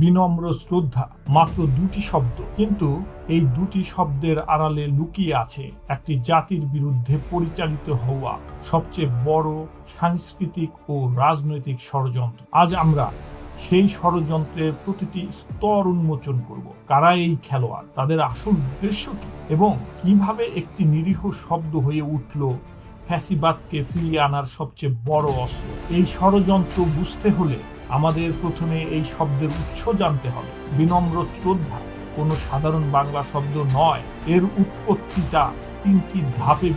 বিনম্র শ্রদ্ধা, মাত্র দুটি শব্দ। কিন্তু এই দুটি শব্দের আড়ালে লুকিয়ে আছে একটি জাতির বিরুদ্ধে পরিচালিত হওয়া সবচেয়ে বড় সাংস্কৃতিক ও রাজনৈতিক ষড়যন্ত্র। আজ আমরা সেই ষড়যন্ত্রের প্রতিটি স্তর উন্মোচন করব। কারা এই খেলোয়াড়? তাদের আসল উদ্দেশ্য কি? এবং কীভাবে একটি নিরীহ শব্দ হয়ে উঠল ফ্যাসিবাদকে ফিরিয়ে আনার সবচেয়ে বড় অস্ত্র? এই ষড়যন্ত্র বুঝতে হলে আমাদের প্রথমে এই শব্দের উৎস জানতে হবে। বিনম্র শ্রদ্ধা কোনো সাধারণ বাংলা শব্দ নয়। এর উৎপত্তিটা তিনটি ধাপে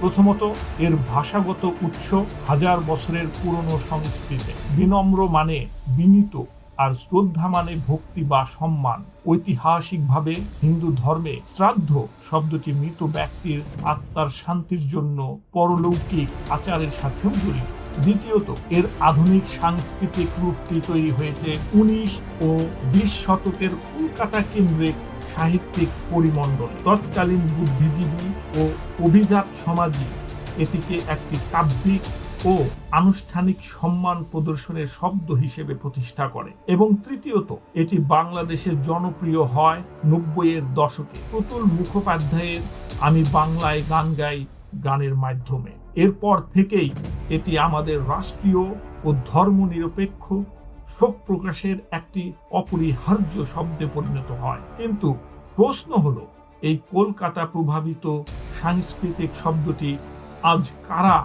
প্রথমত, এর ভাষাগত উৎস হাজার বছরের পুরনো সংস্কৃতে। বিনম্র মানে বিনীত আর শ্রদ্ধা মানে ভক্তি বা সম্মান। ঐতিহাসিকভাবে হিন্দু ধর্মে শ্রাদ্ধ শব্দটি মৃত ব্যক্তির আত্মার শান্তির জন্য পরলৌকিক আচারের সাথেও জড়িত। দ্বিতীয়ত, এর আধুনিক সাংস্কৃতিক রূপটি তৈরি হয়েছে উনিশ ও বিশ শতকের কলকাতা কেন্দ্রিক সাহিত্যিক পরিমণ্ডল। তৎকালীন বুদ্ধিজীবী ও অভিজাত সমাজই এটিকে একটি কাব্যিক ও আনুষ্ঠানিক সম্মান প্রদর্শনের শব্দ হিসেবে প্রতিষ্ঠা করে এবং তৃতীয়ত, এটি বাংলাদেশের জনপ্রিয় হয় নব্বইয়ের দশকে। প্রতুল মুখোপাধ্যায়ের আমি বাংলায় গান গাই গানের মাধ্যমে। এরপর থেকেই এটি আমাদের রাষ্ট্রীয় ও ধর্মনিরপেক্ষ শোক প্রকাশের একটি অপরিহার্য শব্দে পরিণত হয়। কিন্তু প্রশ্ন হলো, এই কলকাতা প্রভাবিত সাংস্কৃতিক শব্দটি আজ কারা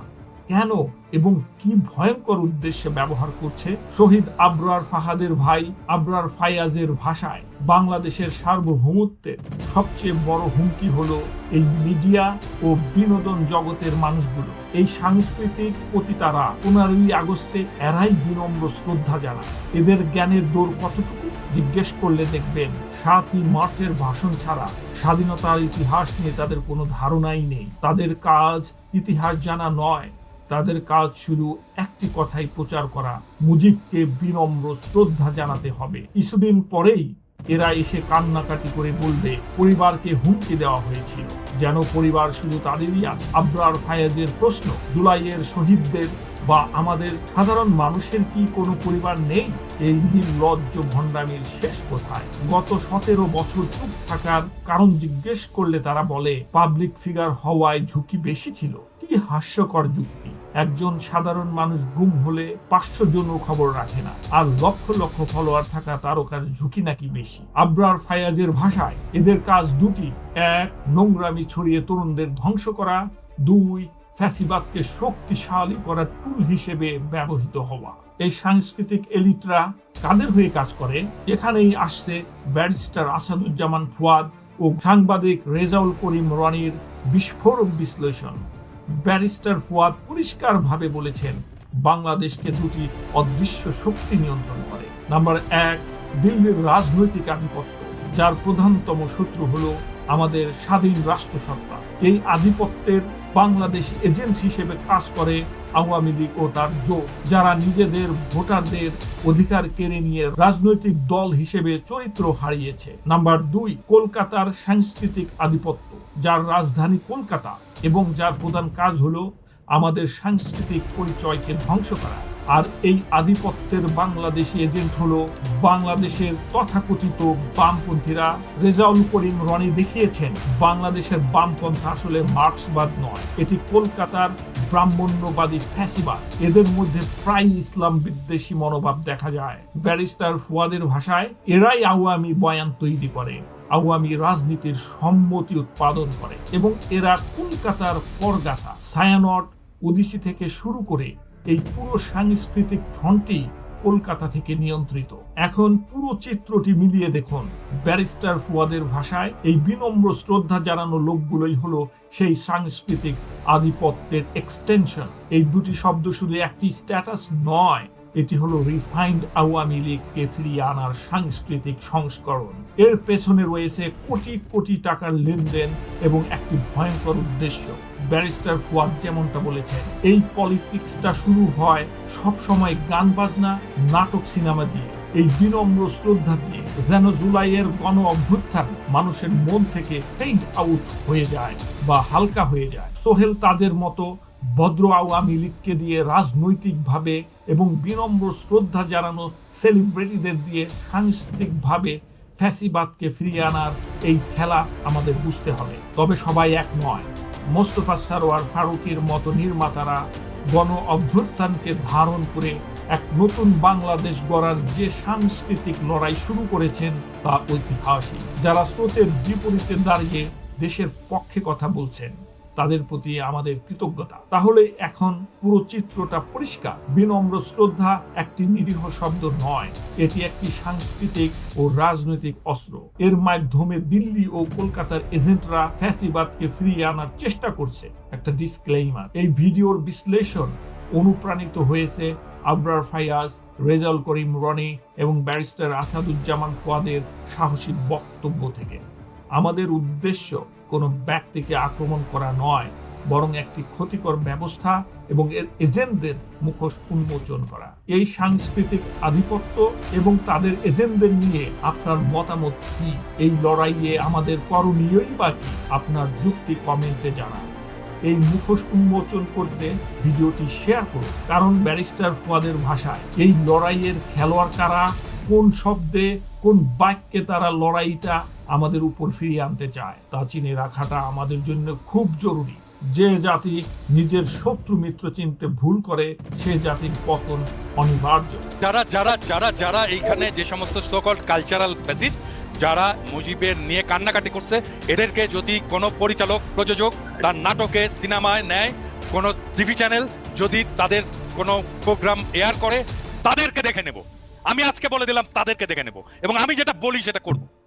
কেন এবং কি ভয়ঙ্কর উদ্দেশ্যে ব্যবহার করছে শহীদ আবরার ফাহাদের ভাই, আবরার ফায়াজের ভাষায়? বাংলাদেশের সার্বভৌমত্বের সবচেয়ে বড় হুমকি হলো এই মিডিয়া ও বিনোদন জগতের মানুষগুলো। এই সাংস্কৃতিক পতিতারা পনেরোই আগস্টে এরাই বিনম্র শ্রদ্ধা জানায়। এদের জ্ঞানের দৌড় কতটুকু? জিজ্ঞেস করলে দেখবেন সাতই মার্চের ভাষণ ছাড়া স্বাধীনতার ইতিহাস নিয়ে তাদের কোনো ধারণাই নেই। তাদের কাজ ইতিহাস জানা নয়। তাদের কাজ শুধু একটি কথাই প্রচার করা, মুজিবকে বিনম্র শ্রদ্ধা জানাতে হবে। কিছুদিন পরেই এরা এসে কান্নাকাটি করে বলবে, পরিবারকে হুমকি দেওয়া হয়েছিল। যেন পরিবার শুধু তাদেরই আছে। আবরার ফায়াজের প্রশ্ন, জুলাইয়ের শহীদদের বা আমাদের সাধারণ মানুষের কি কোনো পরিবার নেই? এই নির্লজ্জ ভণ্ডামির শেষ কোথায়? গত সতেরো বছর চুপ থাকার কারণ জিজ্ঞেস করলে তারা বলে, পাবলিক ফিগার হওয়ায় ঝুঁকি বেশি ছিল। কি হাস্যকর যুক্তি। একজন সাধারণ মানুষ গুম হলে পাঁচশো জনও খবর রাখে না। আর লক্ষ লক্ষ ফলোয়ার থাকা তারকার ঝুঁকি নাকি বেশি। আবরার ফায়াজের ভাষায় এদের কাজ দুটি। এক, নোংরামি ছড়িয়ে তরুণদের ধ্বংস করা। দুই, ফ্যাসিবাদকে শক্তিশালী করার টুল হিসেবে ব্যবহৃত হওয়া। এই সাংস্কৃতিক এলিটরা কাদের হয়ে কাজ করে? এখানেই আসছে ব্যারিস্টার আসাদুজ্জামান ফুয়াদ ও সাংবাদিক রেজাউল করিম রনির বিস্ফোরক বিশ্লেষণ। ব্যারিস্টার ফুয়াদ পরিষ্কারভাবে বলেছেন, বাংলাদেশকে দুটি অদৃশ্য শক্তি নিয়ন্ত্রণ করে। নাম্বার এক, দিল্লির রাজনৈতিক আধিপত্য, যার প্রধানতম শত্রু হলো আমাদের স্বাধীন রাষ্ট্রসত্তা এই আধিপত্যের বাংলাদেশ এজেন্ট হিসেবে কাজ করে আওয়ামী লীগ ও তার জোট, যারা নিজেদের ভোটারদের অধিকার কেড়ে নিয়ে রাজনৈতিক দল হিসেবে চরিত্র হারিয়েছে। নাম্বার দুই, কলকাতার সাংস্কৃতিক আধিপত্য, যার রাজধানী কলকাতা এবং যার প্রধান কাজ হলো আমাদের সাংস্কৃতিক পরিচয়কে ধ্বংস করা। আর এই আধিপত্যের বাংলাদেশি এজেন্ট হলো বাংলাদেশের তথাকথিত বামপন্থীরা। রেজাউল করিম রনি দেখিয়েছেন, বাংলাদেশের বামপন্থা আসলে মার্ক্সবাদ নয়, এটি কলকাতার ব্রাহ্মণ্যবাদী ফ্যাসিবাদ। এদের মধ্যে প্রায় ইসলাম বিদ্বেষী মনোভাব দেখা যায়। ব্যারিস্টার ফুয়াদের ভাষায়, এরাই আওয়ামী বয়ান তৈরি করে, আওয়ামী রাজনীতির সম্মতি উৎপাদন করে এবং এরা কলকাতার পরগাছা সায়ানট ওদিসি থেকে শুরু করে এই পুরো সাংস্কৃতিক ফ্রন্টটি কলকাতা থেকে নিয়ন্ত্রিত। এখন পুরো চিত্রটি মিলিয়ে দেখুন। ব্যারিস্টার ফুয়াদের ভাষায় এই বিনম্র শ্রদ্ধা জানানো লোকগুলোই হলো সেই সাংস্কৃতিক আধিপত্যের এক্সটেনশন এই দুটি শব্দ শুধু একটি স্ট্যাটাস নয়, এটি হলো রিফাইন্ড আওয়ামী লীগকে ফিরিয়ে আনার সাংস্কৃতিক সংস্করণ। এর পেছনে রয়েছে কোটি কোটি টাকার লেনদেন এবং একটি ভয়ঙ্কর উদ্দেশ্য। ব্যারিস্টার ফুয়াদ যেমনটা বলেছেন, এই পলিটিক্সটা শুরু হয় সব সময় গান বাজনা, নাটক সিনেমা দিয়ে। এই বিনম্র শ্রদ্ধা দিয়ে যেন জুলাইয়ের গণ অভ্যুত্থান মানুষের মন থেকে ফেইড আউট হয়ে যায় বা হালকা হয়ে যায়। সোহেল তাজের মতো ভদ্র আওয়ামী লীগকে দিয়ে রাজনৈতিকভাবে এবং বিনম্র শ্রদ্ধা জানানো সেলিব্রিটিদের দিয়ে সাংস্কৃতিকভাবে ফ্যাসিবাদকে ফিরিয়ে আনার এই খেলা আমাদের বুঝতে হবে। তবে সবাই এক নয় মোস্তফা সারোয়ার ফারুকের মতো নির্মাতারা গণ অভ্যুত্থানকে ধারণ করে এক নতুন বাংলাদেশ গড়ার যে সাংস্কৃতিক লড়াই শুরু করেছেন তা ঐতিহাসিক, যারা স্রোতের বিপরীতে দাঁড়িয়ে দেশের পক্ষে কথা বলছেন। তাদের প্রতি আমাদের কৃতজ্ঞতা। তাহলে এখন পুরো চিত্রটা পরিষ্কার। বিনম্র শ্রদ্ধা একটি নিরীহ শব্দ নয়। এটি একটি সাংস্কৃতিক ও রাজনৈতিক অস্ত্র। এর মাধ্যমে দিল্লি ও কলকাতার এজেন্টরা ফ্যাসিবাদকে ফিরিয়ে আনার চেষ্টা করছে। একটা ডিসক্লেইমার এই ভিডিওর বিশ্লেষণ অনুপ্রাণিত হয়েছে আবরার ফায়াজ রেজাউল করিম রনি এবং ব্যারিস্টার আসাদুজ্জামান ফুয়াদের সাহসী বক্তব্য থেকে। আমাদের উদ্দেশ্য কোনো ব্যক্তিকে আক্রমণ করা নয়, বরং একটি ক্ষতিকর ব্যবস্থা এবং এর এজেন্টদের মুখোশ উন্মোচন করা। এই সাংস্কৃতিক আধিপত্য এবং তাদের এজেন্টদের নিয়ে আপনার মতামত কি? এই লড়াইয়ে আমাদের করণীয়ই বা কি? আপনার যুক্তি কমেন্টে জানান। এই মুখোশ উন্মোচন করতে ভিডিওটি শেয়ার করুন। কারণ ব্যারিস্টার ফুয়াদের ভাষায়, এই লড়াইয়ের খেলোয়াড় কারা, কোন শব্দে, কোন বাক্যে তারা লড়াইটা আমাদের উপর ফিরিয়ে আনতে চায়। তা চিনে রাখাটা আমাদের জন্য খুব জরুরি। যে জাতি নিজের শত্রু মিত্র চিনতে ভুল করে, সে জাতির পতন অনিবার্য। যারা যারা যারা যারা এইখানে যে সমস্ত স্লোকল কালচারাল বেসিস যারা মুজিবের নিয়ে কান্নাকাটি করছে, এদেরকে যদি কোনো পরিচালক, প্রযোজক তার নাটকে, সিনেমায় নেয়, কোনো টিভি চ্যানেল যদি তাদের কোনো প্রোগ্রাম এয়ার করে, তাদেরকে দেখে নেব। আমি আজকে বলে দিলাম, তাদেরকে দেখে নেব। এবং আমি যেটা বলি সেটা করব।